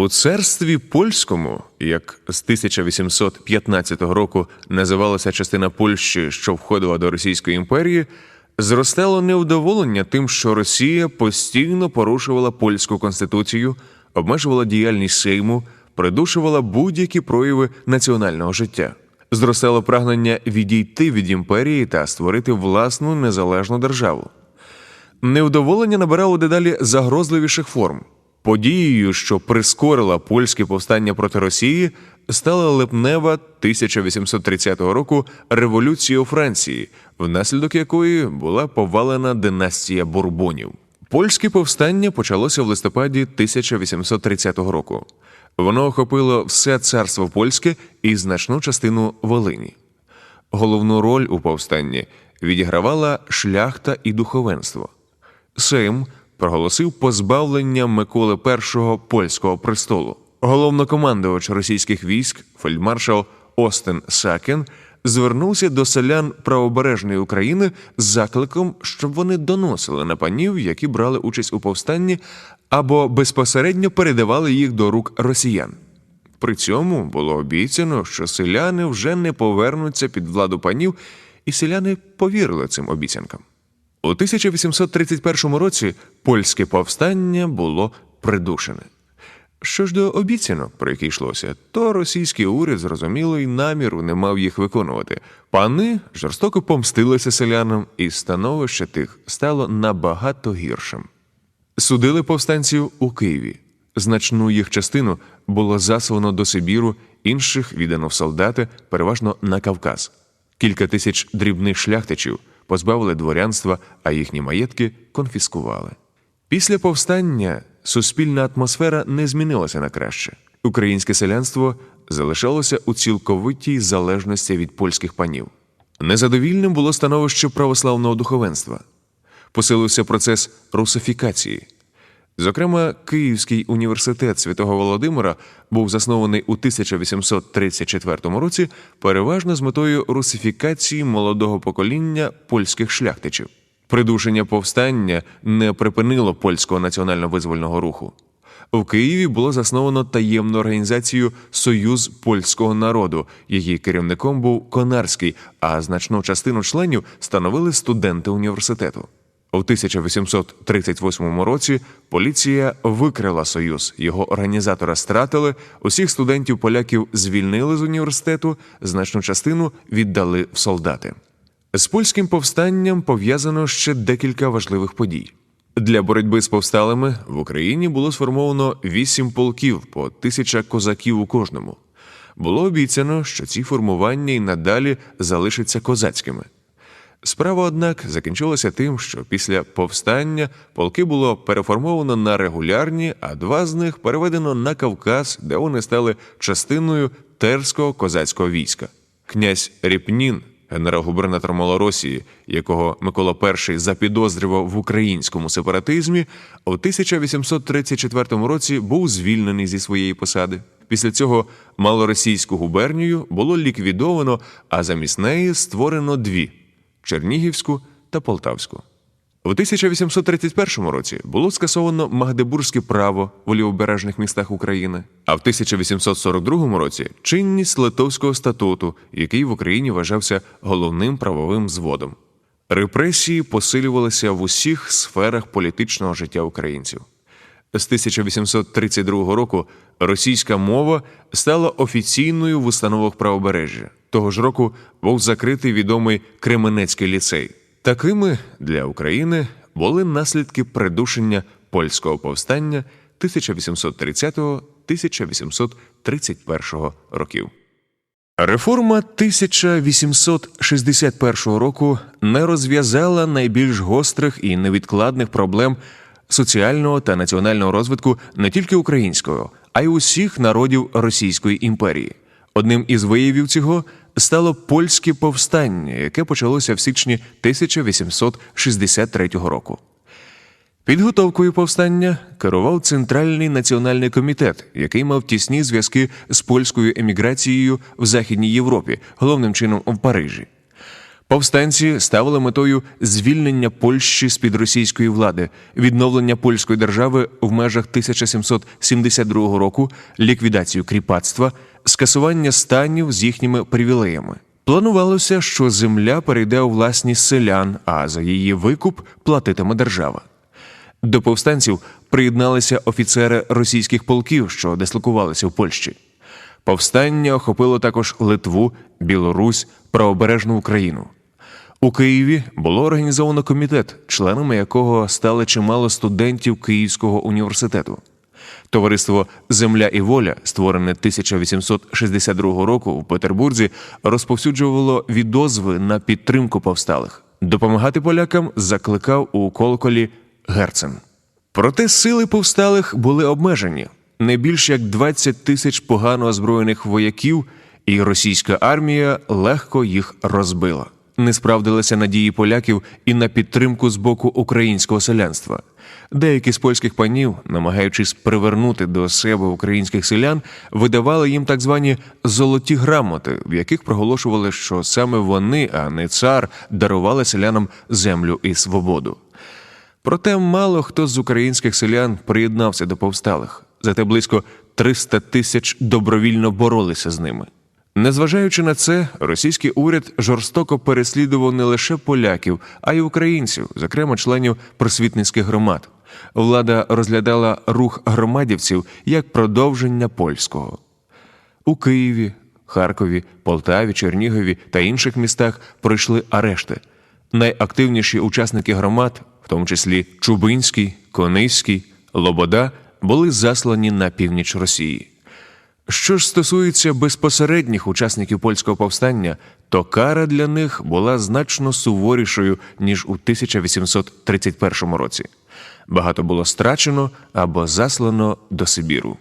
У царстві польському, як з 1815 року називалася частина Польщі, що входила до Російської імперії, зростало невдоволення тим, що Росія постійно порушувала польську конституцію, обмежувала діяльність Сейму, придушувала будь-які прояви національного життя. Зростало прагнення відійти від імперії та створити власну незалежну державу. Невдоволення набирало дедалі загрозливіших форм. Подією, що прискорила польське повстання проти Росії, стала липнева 1830 року революція у Франції, внаслідок якої була повалена династія Бурбонів. Польське повстання почалося в листопаді 1830 року. Воно охопило все царство польське і значну частину Волині. Головну роль у повстанні відігравала шляхта і духовенство. Сейм проголосив позбавлення Миколи І польського престолу. Головнокомандувач російських військ, фельдмаршал Остен Сакен, звернувся до селян правобережної України з закликом, щоб вони доносили на панів, які брали участь у повстанні, або безпосередньо передавали їх до рук росіян. При цьому було обіцяно, що селяни вже не повернуться під владу панів, і селяни повірили цим обіцянкам. У 1831 році польське повстання було придушене. Що ж до обіцянок, про які йшлося, то російський уряд зрозуміло й наміру не мав їх виконувати. Пани жорстоко помстилися селянам, і становище тих стало набагато гіршим. Судили повстанців у Києві. Значну їх частину було заслано до Сибіру, інших віддано в солдати, переважно на Кавказ. Кілька тисяч дрібних шляхтичів позбавили дворянства, а їхні маєтки конфіскували. Після повстання суспільна атмосфера не змінилася на краще. Українське селянство залишалося у цілковитій залежності від польських панів. Незадовільним було становище православного духовенства. Посилився процес русифікації. Зокрема, Київський університет святого Володимира був заснований у 1834 році переважно з метою русифікації молодого покоління польських шляхтичів. Придушення повстання не припинило польського національно-визвольного руху. В Києві було засновано таємну організацію Союз польського народу. Її керівником був Конарський, а значну частину членів становили студенти університету. У 1838 році поліція викрила союз. Його організатора стратили. Усіх студентів поляків звільнили з університету, значну частину віддали в солдати. З польським повстанням пов'язано ще декілька важливих подій. Для боротьби з повсталими в Україні було сформовано вісім полків по тисяча козаків у кожному. Було обіцяно, що ці формування й надалі залишаться козацькими. Справа, однак, закінчилася тим, що після повстання полки було переформовано на регулярні, а два з них переведено на Кавказ, де вони стали частиною терського козацького війська. Князь Ріпнін, генерал-губернатор Малоросії, якого Микола І запідозрював в українському сепаратизмі, у 1834 році був звільнений зі своєї посади. Після цього малоросійську губернію було ліквідовано, а замість неї створено дві. Чернігівську та Полтавську. У 1831 році було скасовано Магдебурзьке право в лівобережних містах України, а в 1842 році чинність Литовського статуту, який в Україні вважався головним правовим зводом. Репресії посилювалися в усіх сферах політичного життя українців. З 1832 року російська мова стала офіційною в установах правобережжя. Того ж року був закритий відомий Кременецький ліцей. Такими для України були наслідки придушення польського повстання 1830-1831 років. Реформа 1861 року не розв'язала найбільш гострих і невідкладних проблем соціального та національного розвитку не тільки українського, а й усіх народів Російської імперії. Одним із виявів цього стало польське повстання, яке почалося в січні 1863 року. Підготовкою повстання керував Центральний національний комітет, який мав тісні зв'язки з польською еміграцією в Західній Європі, головним чином в Парижі. Повстанці ставили метою звільнення Польщі з під російської влади, відновлення польської держави в межах 1772 року, ліквідацію кріпацтва, скасування станів з їхніми привілеями. Планувалося, що земля перейде у власність селян, а за її викуп платитиме держава. До повстанців приєдналися офіцери російських полків, що дислокувалися в Польщі. Повстання охопило також Литву, Білорусь, правобережну Україну. У Києві було організовано комітет, членами якого стали чимало студентів Київського університету. Товариство Земля і воля, створене 1862 року у Петербурзі, розповсюджувало відозви на підтримку повсталих. Допомагати полякам закликав у колоколі Герцен. Проте сили повсталих були обмежені не більш як 20 тисяч погано озброєних вояків, і російська армія легко їх розбила. Не справдилися надії поляків і на підтримку з боку українського селянства. Деякі з польських панів, намагаючись привернути до себе українських селян, видавали їм так звані золоті грамоти, в яких проголошували, що саме вони, а не цар, дарували селянам землю і свободу. Проте мало хто з українських селян приєднався до повсталих, зате близько 300 тисяч добровільно боролися з ними. Незважаючи на це, російський уряд жорстоко переслідував не лише поляків, а й українців, зокрема членів просвітницьких громад. Влада розглядала рух громадівців як продовження польського. У Києві, Харкові, Полтаві, Чернігові та інших містах пройшли арешти. Найактивніші учасники громад, в тому числі Чубинський, Кониський, Лобода, були заслані на північ Росії. Що ж стосується безпосередніх учасників польського повстання, то кара для них була значно суворішою ніж у 1831 році. Багато було страчено або заслано до Сибіру.